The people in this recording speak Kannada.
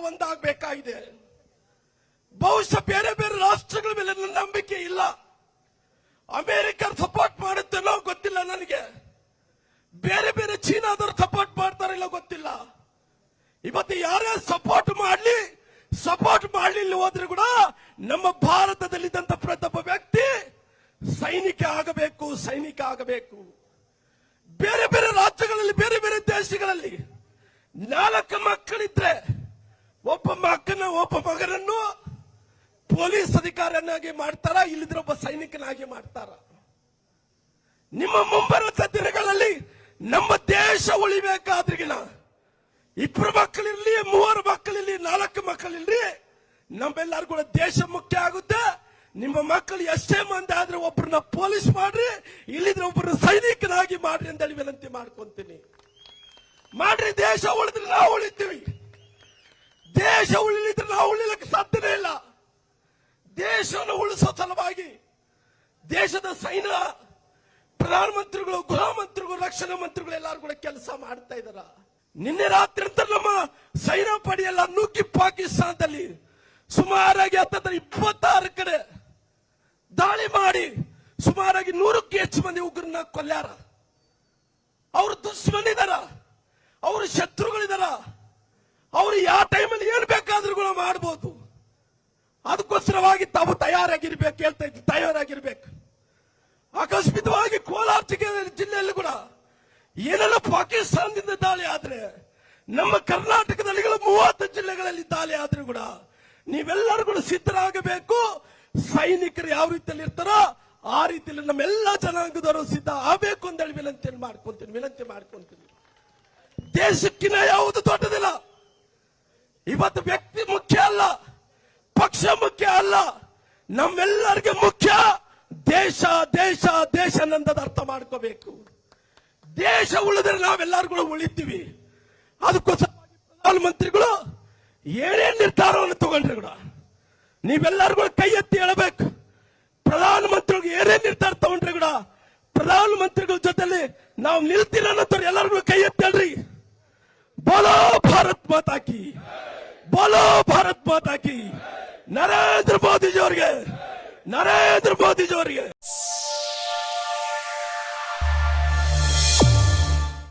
ಒಂದಾಗಬೇಕಾಗಿದೆ. ಬಹುಶಃ ಬೇರೆ ಬೇರೆ ರಾಷ್ಟ್ರಗಳ ಮೇಲೆ ನನ್ನ ನಂಬಿಕೆ ಇಲ್ಲ. ಅಮೆರಿಕ ಸಪೋರ್ಟ್ ಮಾಡುತ್ತೇನೋ ಗೊತ್ತಿಲ್ಲ ನನಗೆ. ಬೇರೆ ಬೇರೆ ಚೀನಾದವ್ರು ಸಪೋರ್ಟ್ ಮಾಡ್ತಾರಿಲ್ಲ ಗೊತ್ತಿಲ್ಲ. ಇವತ್ತು ಯಾರೇ ಸಪೋರ್ಟ್ ಮಾಡ್ಲಿ ಸಪೋರ್ಟ್ ಮಾಡಲಿಲ್ಲ ಹೋದ್ರೆ ಕೂಡ ನಮ್ಮ ಭಾರತದಲ್ಲಿದ್ದಂತ ಪ್ರತಿಯೊಬ್ಬ ವ್ಯಕ್ತಿ ಸೈನಿಕ ಆಗಬೇಕು ಸೈನಿಕ ಆಗಬೇಕು. ಬೇರೆ ಬೇರೆ ರಾಜ್ಯಗಳಲ್ಲಿ, ಬೇರೆ ಬೇರೆ ದೇಶಗಳಲ್ಲಿ ನಾಲ್ಕು ಮಕ್ಕಳಿದ್ರೆ ಒಬ್ಬ ಮಗನನ್ನು ಪೊಲೀಸ್ ಅಧಿಕಾರಿಯನ್ನಾಗಿ ಮಾಡ್ತಾರ? ಇಲ್ಲಿದ್ರೆ ಒಬ್ಬ ಸೈನಿಕನಾಗಿ ಮಾಡ್ತಾರ? ನಿಮ್ಮ ಮುಂಬರುವ ದಿನಗಳಲ್ಲಿ ನಮ್ಮ ದೇಶ ಉಳಿಬೇಕಾದ್ರಿಗಿನ ಇಬ್ಬರು ಮಕ್ಕಳಿರ್ಲಿ, ಮೂವರು ಮಕ್ಕಳಿರ್ಲಿ, ನಾಲ್ಕು ಮಕ್ಕಳಿರ್ಲಿ ನಮ್ಮೆಲ್ಲರೂ ಕೂಡ ದೇಶ ಮುಖ್ಯ ಆಗುತ್ತೆ. ನಿಮ್ಮ ಮಕ್ಕಳು ಎಷ್ಟೇ ಮಂದಿ ಆದ್ರೆ ಒಬ್ಬರನ್ನ ಪೊಲೀಸ್ ಮಾಡ್ರಿ, ಇಲ್ಲಿದ್ರೆ ಒಬ್ಬರನ್ನ ಸೈನಿಕನಾಗಿ ಮಾಡ್ರಿ ಅಂತ ಹೇಳಿ ವಿನಂತಿ ಮಾಡ್ಕೊಂತೀನಿ. ಮಾಡ್ರಿ, ದೇಶ ಉಳಿದ್ರೆ ನಾವು ಉಳಿತೀವಿ. ದೇಶ ಉಳಿಲಿದ್ರೆ ದೇಶದ ಸೈನ್ಯ, ಪ್ರಧಾನಮಂತ್ರಿಗಳು ಗೃಹ ಮಂತ್ರಿಗಳು ರಕ್ಷಣಾ ಮಂತ್ರಿಗಳು ಎಲ್ಲರೂ ಕೂಡ ಕೆಲಸ ಮಾಡ್ತಾ ಇದಾರ. ನಿನ್ನೆ ರಾತ್ರಿ ಅಂತ ನಮ್ಮ ಸೈನ್ಯ ಪಡೆಯಲ್ಲ ನುಗ್ಗಿ ಪಾಕಿಸ್ತಾನದಲ್ಲಿ ಸುಮಾರಾಗಿ ಹತ್ತತ್ರ ಇಪ್ಪತ್ತಾರು ಕಡೆ ದಾಳಿ ಮಾಡಿ ಸುಮಾರಾಗಿ ನೂರಕ್ಕೆ ಹೆಚ್ಚು ಮಂದಿ ಉಗ್ರನ್ನ ಕೊಲ್ಯಾರ. ಅವ್ರ ದುಶ್ಮನಿದಾರ, ಅವ್ರ ಶತ್ರುಗಳಿದಾರ. ಅವ್ರು ಯಾವ ಟೈಮಲ್ಲಿ ಏನ್ ಬೇಕಾದ್ರೂ ಮಾಡ್ಬೋದು. ಅದಕ್ಕೋಸ್ಕರವಾಗಿ ತಾವು ತಯಾರಾಗಿರ್ಬೇಕು, ಹೇಳ್ತಾ ಇದ್ವಿ ತಯಾರಾಗಿರ್ಬೇಕು. ಆಕಸ್ಮಿಕವಾಗಿ ಕೋಲಾರ ಜಿಲ್ಲೆ- ಜಿಲ್ಲೆಯಲ್ಲಿ ಕೂಡ ಏನೆಲ್ಲ ಪಾಕಿಸ್ತಾನದಿಂದ ದಾಳಿ ಆದ್ರೆ, ನಮ್ಮ ಕರ್ನಾಟಕದಲ್ಲಿ ಮೂವತ್ತು ಜಿಲ್ಲೆಗಳಲ್ಲಿ ದಾಳಿ ಆದ್ರೂ ಕೂಡ ನೀವೆಲ್ಲರೂ ಕೂಡ ಸಿದ್ಧರಾಗಬೇಕು. ಸೈನಿಕರು ಯಾವ ರೀತಿಯಲ್ಲಿ ಇರ್ತಾರೋ ಆ ರೀತಿಯಲ್ಲಿ ನಮ್ಮೆಲ್ಲ ಜನಾಂಗದವರು ಸಿದ್ಧ ಆಗಬೇಕು ಅಂತ ಹೇಳಿ ವಿನಂತಿ ಮಾಡ್ಕೊಂತೀನಿ ವಿನಂತಿ ಮಾಡ್ಕೊಂತೀನಿ. ದೇಶಕ್ಕಿನ ಯಾವುದು ದೊಡ್ಡದಿಲ್ಲ. ಇವತ್ತು ವ್ಯಕ್ತಿ ಮುಖ್ಯ ಅಲ್ಲ, ಪಕ್ಷ ಮುಖ್ಯ ಅಲ್ಲ, ನಮ್ಮೆಲ್ಲರಿಗೆ ಮುಖ್ಯ ದೇಶ ದೇಶ ನಂದದ ಅರ್ಥ ಮಾಡ್ಕೋಬೇಕು. ದೇಶ ಉಳಿದ್ರೆ ನಾವೆಲ್ಲರೂ ಕೂಡ ಉಳಿತೀವಿ. ಅದಕ್ಕೋಸ್ಕರ ಪ್ರಧಾನಮಂತ್ರಿಗಳು ಏನೇನ್ ನಿರ್ಧಾರವನ್ನು ತಗೊಂಡ್ರಿ ಕೂಡ ನೀವೆಲ್ಲರೂ ಕೂಡ ಕೈ ಎತ್ತಿ ಹೇಳಬೇಕು. ಪ್ರಧಾನಮಂತ್ರಿಗಳು ಏನೇನ್ ನಿರ್ಧಾರ ತಗೊಂಡ್ರಿ ಕೂಡ ಪ್ರಧಾನಮಂತ್ರಿಗಳ ಜೊತೆಲಿ ನಾವು ನಿಲ್ತಿಲ್ಲ ಅನ್ನೋದ್ರ ಎಲ್ಲರಿಗೂ ಕೈ ಎತ್ತಿ ಹೇಳ್ರಿ. ಬೋಲೋ ಭಾರತ್ ಮಾತಾಕಿ ಬೋಲೋ ಭಾರತ್ ಮಾತಾಕಿ ನರೇಂದ್ರ ಮೋದಿಜಿ ಅವರಿಗೆ, ನರೇಂದ್ರ ಮೋದಿಜಿ ಅವರಿಗೆ.